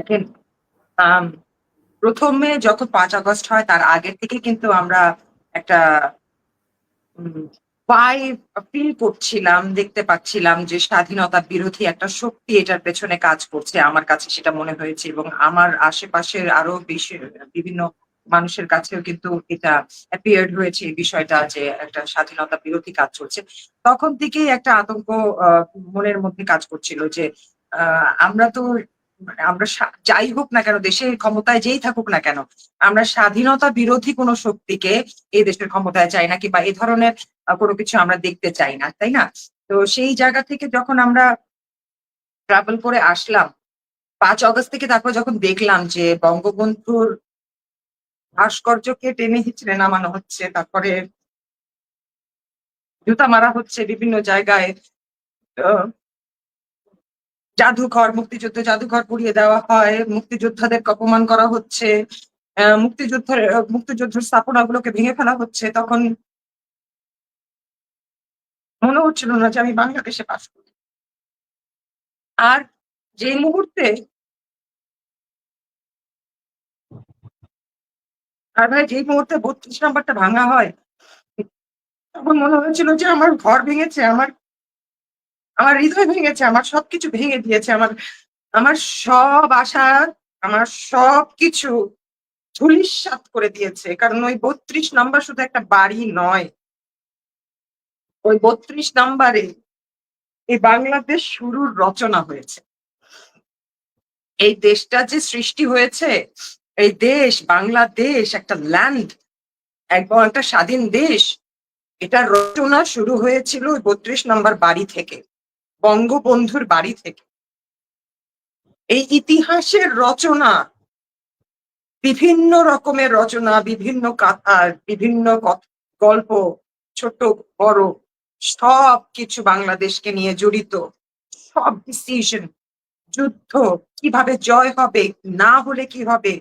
দেখেন প্রথমে যত পাঁচ আগস্ট হয়, তার আগের থেকে কিন্তু আমরা একটা বাই ফিল করছিলাম, দেখতে পাচ্ছিলাম যে স্বাধীনতা বিরোধী একটা শক্তি এটার পেছনে কাজ করছে, আমার কাছে সেটা মনে হয়েছে এবং আমার আশেপাশের আরও বেশি, বিভিন্ন মানুষের কাছেও কিন্তু এটা অ্যাপিয়ার্ড হয়েছে এই বিষয়টা যে একটা স্বাধীনতা বিরোধী কাজ চলছে তখন থেকেই একটা আতঙ্ক মনের মধ্যে কাজ করছিল যে আমরা তো মানে আমরা যাই হোক না কেন, দেশের ক্ষমতায় যেই থাকুক না কেন, আমরা স্বাধীনতা বিরোধী কোনো শক্তিকে এই দেশের ক্ষমতায় চাই না, কিংবা এ ধরনের কোনো কিছু আমরা দেখতে চাই না, তাই না? তো সেই জায়গা থেকে যখন আমরা ট্রাভেল করে আসলাম, পাঁচ অগস্ট থেকে তারপর যখন দেখলাম যে বঙ্গবন্ধুর ভাস্কর্যকে টেনে হিচড়ে নামানো হচ্ছে, তারপরে জুতা মারা হচ্ছে বিভিন্ন জায়গায় জাদুঘর, মুক্তিযুদ্ধ জাদুঘর পুড়িয়ে দেওয়া হয়। মুক্তিযোদ্ধাদের অপমান করা হচ্ছে। মুক্তিযুদ্ধের মুক্তিযুদ্ধের স্থাপনাগুলোকে ভেঙে ফেলা হচ্ছে। তখন মনে হচ্ছিল না যে আমি বাংলাদেশে বাস করি। আর যে মুহূর্তে আর ভাই যেই মুহূর্তে বত্রিশ নাম্বারটা ভাঙা হয়, তখন মনে হয়েছিল যে আমার ঘর ভেঙেছে, আমার আমার হৃদয় ভেঙেছে, আমার সবকিছু ভেঙে দিয়েছে, আমার আমার সব আশা, আমার সব কিছু ধুলিস্বাত করে দিয়েছে। কারণ ওই বত্রিশ নাম্বার শুধু একটা বাড়ি নয়। ওই বত্রিশ নাম্বারে এই বাংলাদেশ শুরুর রচনা হয়েছে। এই দেশটা যে সৃষ্টি হয়েছে, এই দেশ, বাংলাদেশ, একটা ল্যান্ড একদম একটা স্বাধীন দেশ এটার রচনা শুরু হয়েছিল ওই বত্রিশ নম্বর বাড়ি থেকে। বঙ্গবন্ধুর বাড়ি থেকে। এই ইতিহাসের রচনা, বিভিন্ন রকমের রচনা, বিভিন্ন কাথা, বিভিন্ন গল্প, ছোট, বড় সব কিছু বাংলাদেশকে নিয়ে জড়িত। সব ডিসিশন যুদ্ধ কীভাবে জয় হবে, না হলে কি হবে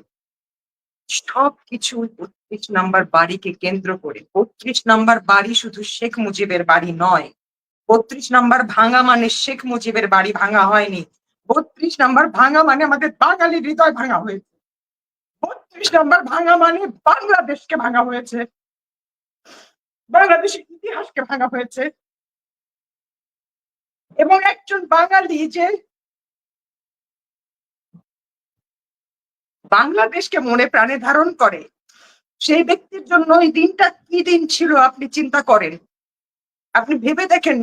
সব কিছু বত্রিশ নাম্বার বাড়িকে কেন্দ্র করে। বত্রিশ নাম্বার বাড়ি শুধু শেখ মুজিবের বাড়ি নয় বত্রিশ নাম্বার ভাঙা মানে শেখ মুজিবের বাড়ি ভাঙা হয়নি। বত্রিশ নাম্বার ভাঙা মানে আমাদের বাঙালি হৃদয় ভাঙা হয়েছে। বত্রিশ নাম্বার ভাঙা মানে বাংলাদেশকে ভাঙা হয়েছে। বাংলাদেশের ইতিহাসকে ভাঙা হয়েছে। এবং একজন বাঙালি যে বাংলাদেশকে মনে প্রাণে ধারণ করে, সেই ব্যক্তির জন্য ওই দিনটা কি দিন ছিল আপনি চিন্তা করেন? আপনি ভেবে দেখেন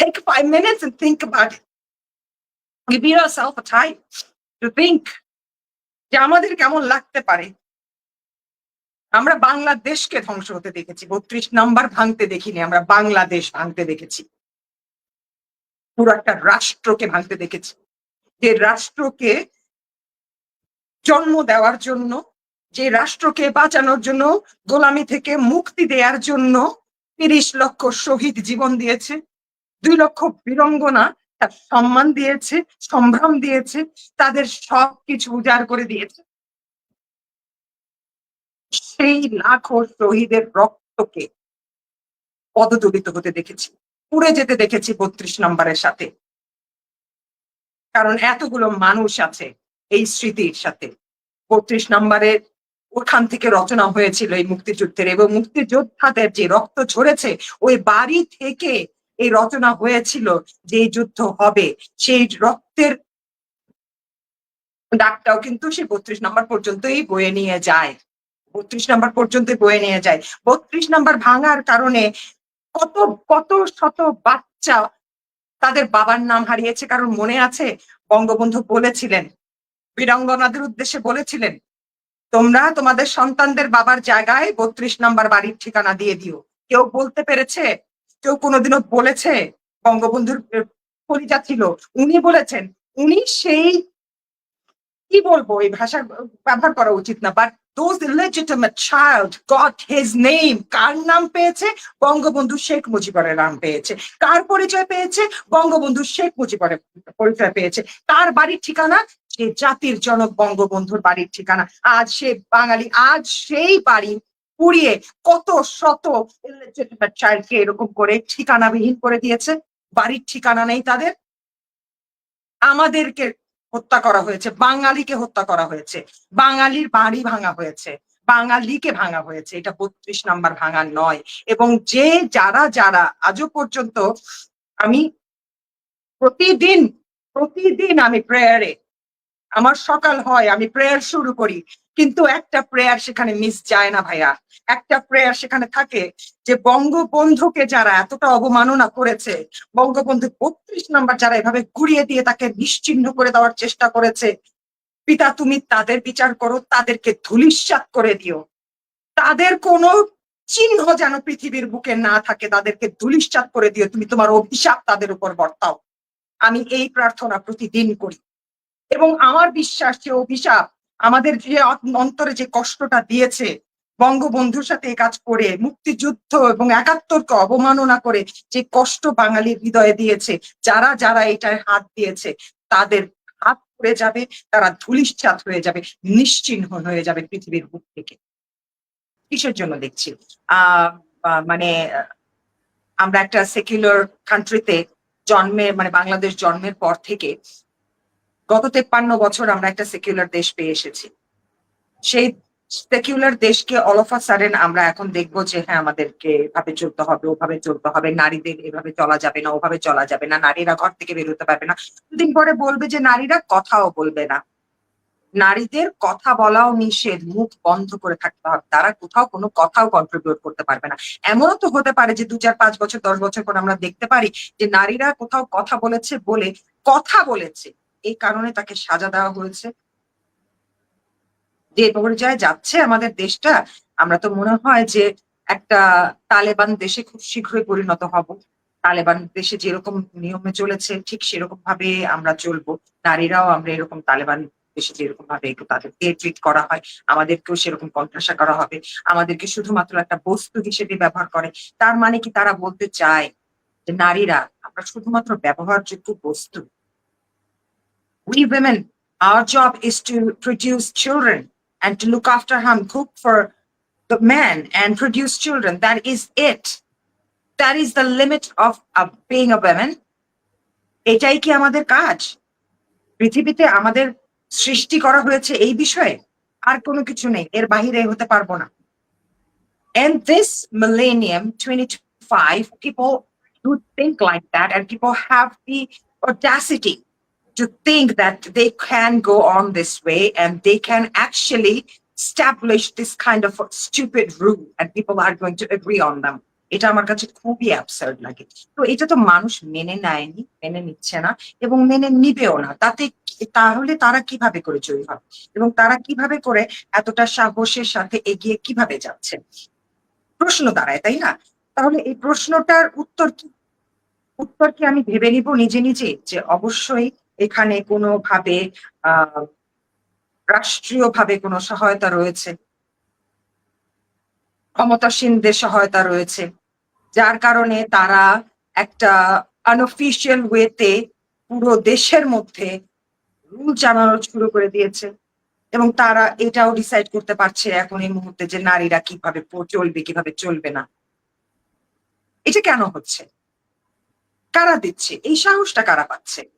take five minutes and think about it. Give yourself a time to think. যে আমাদের কেমন লাগতে পারে? আমরা বাংলাদেশকে ধ্বংস হতে দেখেছি। বত্রিশ নাম্বার ভাঙতে দেখিনি আমরা, বাংলাদেশ ভাঙতে দেখেছি। পুরো একটা রাষ্ট্রকে ভাঙতে দেখেছি। যে রাষ্ট্রকে জন্ম দেওয়ার জন্য, যে রাষ্ট্রকে বাঁচানোর জন্য, গোলামি থেকে মুক্তি দেওয়ার জন্য তিরিশ লক্ষ শহীদ জীবন দিয়েছে। দুই লক্ষ বীরঙ্গনা তার সম্মান দিয়েছে, সম্ভ্রম দিয়েছে, তাদের সব কিছু উজাড় করে দিয়েছে। সেই লাখো শহীদের রক্তকে পদদলিত হতে দেখেছি, পুড়ে যেতে দেখেছি বত্রিশ নম্বরের সাথে। কারণ এতগুলো মানুষ আছে এই স্মৃতির সাথে। বত্রিশ নম্বরের ওখান থেকে রচনা হয়েছিল এই মুক্তিযুদ্ধের এবং মুক্তিযোদ্ধাদের যে রক্ত ঝরেছে, ওই বাড়ি থেকে এই রচনা হয়েছিল যে যুদ্ধ হবে, সেই রক্তের ডাকটাও কিন্তু সেই বত্রিশ নম্বর পর্যন্তই বয়ে নিয়ে যায়। বত্রিশ নম্বর পর্যন্ত বয়ে নিয়ে যায়। বত্রিশ নম্বর ভাঙার কারণে কত কত শত বাচ্চা তাদের বাবার নাম হারিয়েছে, কারণ মনে আছে? বঙ্গবন্ধু বলেছিলেন, বীরাঙ্গনাদের উদ্দেশ্যে বলেছিলেন, তোমরা তোমাদের সন্তানদের বাবার জায়গায় বত্রিশ নাম্বার বাড়ির ঠিকানা দিয়ে দিও। কেউ বলতে পেরেছে? কেউ কোনোদিনও বলেছে? বঙ্গবন্ধুর কলিজা ছিল। উনি বলেছেন, উনি সেই, কি বলব, এই ভাষা ব্যবহার করা উচিত না। But those illegitimate child got his name কার নাম পেয়েছে? বঙ্গবন্ধু শেখ মুজিবুরের নাম পেয়েছে। কার পরিচয় পেয়েছে? বঙ্গবন্ধু শেখ মুজিবুরের পরিচয় পেয়েছে। তার বাড়ির ঠিকানা? সে জাতির জনক বঙ্গবন্ধুর বাড়ির ঠিকানা। আজ সে বাঙালি, আজ সেই বাড়ি পুড়িয়ে কত শত child-কে এরকম করে ঠিকানাবিহীন করে দিয়েছে, বাড়ির ঠিকানা নেই তাদের। আমাদেরকে হত্যা করা হয়েছে, বাঙালিকে হত্যা করা হয়েছে, বাঙালির বাড়ি ভাঙা হয়েছে, বাঙালিকে ভাঙা হয়েছে, এটা বত্রিশ নাম্বার ভাঙা নয়। এবং যে যারা যারা, আজও পর্যন্ত আমি প্রতিদিন প্রতিদিন আমি প্রেয়ারে আমার সকাল হয়, আমি প্রেয়ার শুরু করি, কিন্তু একটা প্রেয়ার সেখানে মিস যায় না ভাইয়া। একটা প্রেয়ার সেখানে থাকে যে বঙ্গবন্ধুকে যারা এতটা অবমাননা করেছে, বঙ্গবন্ধু বত্রিশ নাম্বার যারা এভাবে ঘুরিয়ে দিয়ে তাকে নিশ্চিহ্ন করে দেওয়ার চেষ্টা করেছে, পিতা তুমি তাদের বিচার করো, তাদেরকে ধুলিস্বাত করে দিও। তাদের কোনো চিহ্ন যেন পৃথিবীর বুকে না থাকে, তাদেরকে ধুলিস্বাত করে দিও, তুমি তোমার অভিশাপ তাদের উপর বর্তাও। আমি এই প্রার্থনা প্রতিদিন করি। এবং আমার বিশ্বাস যে অভিশাপ আমাদের যে অন্তরে যে কষ্টটা দিয়েছে বঙ্গবন্ধুর সাথে কাজ করে, মুক্তিযুদ্ধ এবং একাত্তরকে অবমাননা করে যে কষ্ট বাঙালির হৃদয়ে দিয়েছে, যারা যারা এটায় হাত দিয়েছে, তাদের হাত পড়ে যাবে, তারা ধুলিশ্চাত হয়ে যাবে, নিশ্চিহ্ন হয়ে যাবে পৃথিবীর বুক থেকে। কিসের জন্য দেখছি? আহ মানে আমরা একটা সেকুলার কান্ট্রিতে জন্মের মানে বাংলাদেশ জন্মের পর থেকে গত তেপ্পান্ন বছর আমরা একটা সেকুলার দেশ পেয়ে এসেছি। সেই সেকুলার দেশকে অল অফ আমরা এখন দেখব যে হ্যাঁ আমাদেরকে এভাবে চলতে হবে, ওভাবে চলতে হবে, নারীদের এভাবে চলা যাবে না, ওভাবে চলা যাবে না, নারীরা ঘর থেকে বেরোতে পারবে না। দুদিন পরে বলবে যে, নারীরা কথাও বলবে না। নারীদের কথা বলাও নিষেধ, মুখ বন্ধ করে থাকতে হবে। তারা কোথাও কোনো কথাও কন্ট্রিবিউট করতে পারবে না। এমনও তো হতে পারে যে দু চার, পাঁচ বছর, দশ বছর পর আমরা দেখতে পারি যে, নারীরা কোথাও কথা বলেছে বলে, কথা বলেছে। এই কারণে তাকে সাজা দেওয়া হয়েছে। যে পর্যায়ে যাচ্ছে আমাদের দেশটা, আমরা তো মনে হয় যে একটা তালেবান দেশে খুব শীঘ্রই পরিণত হব। তালেবান দেশে যেরকম নিয়মে চলেছে, ঠিক সেরকম ভাবে আমরা চলবো। নারীরাও আমরা এরকম তালেবান দেশে যেরকম ভাবে একটু তাদেরকে ট্রিট করা হয়, আমাদেরকেও সেরকম কন্ট্রাসা করা হবে। আমাদেরকে শুধুমাত্র একটা বস্তু হিসেবে ব্যবহার করে। তার মানে কি তারা বলতে চায় যে নারীরা, আমরা শুধুমাত্র ব্যবহারযোগ্য বস্তু we women, our job is to produce children and to look after him, cook for the man and produce children. That is it. That is the limit of uh, being a woman. এটাই কি আমাদের কাজ পৃথিবীতে আমাদের সৃষ্টি করা হয়েছে এই বিষয়ে আর কোনো কিছু নেই এর বাহিরে হতে পারবো না And this millennium 2025, people do think like that and people have the audacity to think that they can go on this way and they can actually establish this kind of stupid rule and people are going to agree on them. এটা আমার কাছে খুবই absurd লাগে। তো এটা তো মানুষ মেনে নেয়নি, মেনে নিচ্ছে না এবং মেনে নিবেও না। তাতে তাহলে তারা কীভাবে করে জয়ী হবে? এবং তারা কীভাবে করে এতটা সাহসের সাথে এগিয়ে কীভাবে যাচ্ছে? প্রশ্ন দাঁড়ায়, তাই না? তাহলে এই প্রশ্নটার উত্তর কি? উত্তর কি আমি ভেবে নিব নিজে নিজে? যে অবশ্যই এখানে কোনোভাবে, আহ, রাষ্ট্রীয়ভাবে কোনো সহায়তা রয়েছে। ক্ষমতাসীনদের সহায়তা রয়েছে। যার কারণে তারা একটা আনঅফিসিয়াল ওয়েতে পুরো দেশের মধ্যে রুল জানানো শুরু করে দিয়েছে। এবং তারা এটাও ডিসাইড করতে পারছে এখন এই মুহূর্তে যে নারীরা কীভাবে চলবে কীভাবে চলবে না। এটা কেন হচ্ছে? কারা দিচ্ছে? এই সাহসটা কারা পাচ্ছে?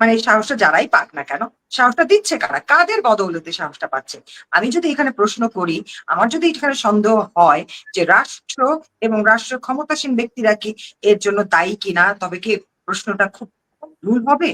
মানে সাহসটা যারাই পাক না কেন, সাহসটা দিচ্ছে কারা? কাদের বদৌলতে সাহসটা পাচ্ছে? আমি যদি এখানে প্রশ্ন করি, আমার যদি এখানে সন্দেহ হয় যে রাষ্ট্র এবং রাষ্ট্র ক্ষমতাসীন ব্যক্তিরা কি এর জন্য দায়ী কিনা, তবে কি প্রশ্নটা খুব ভুল হবে?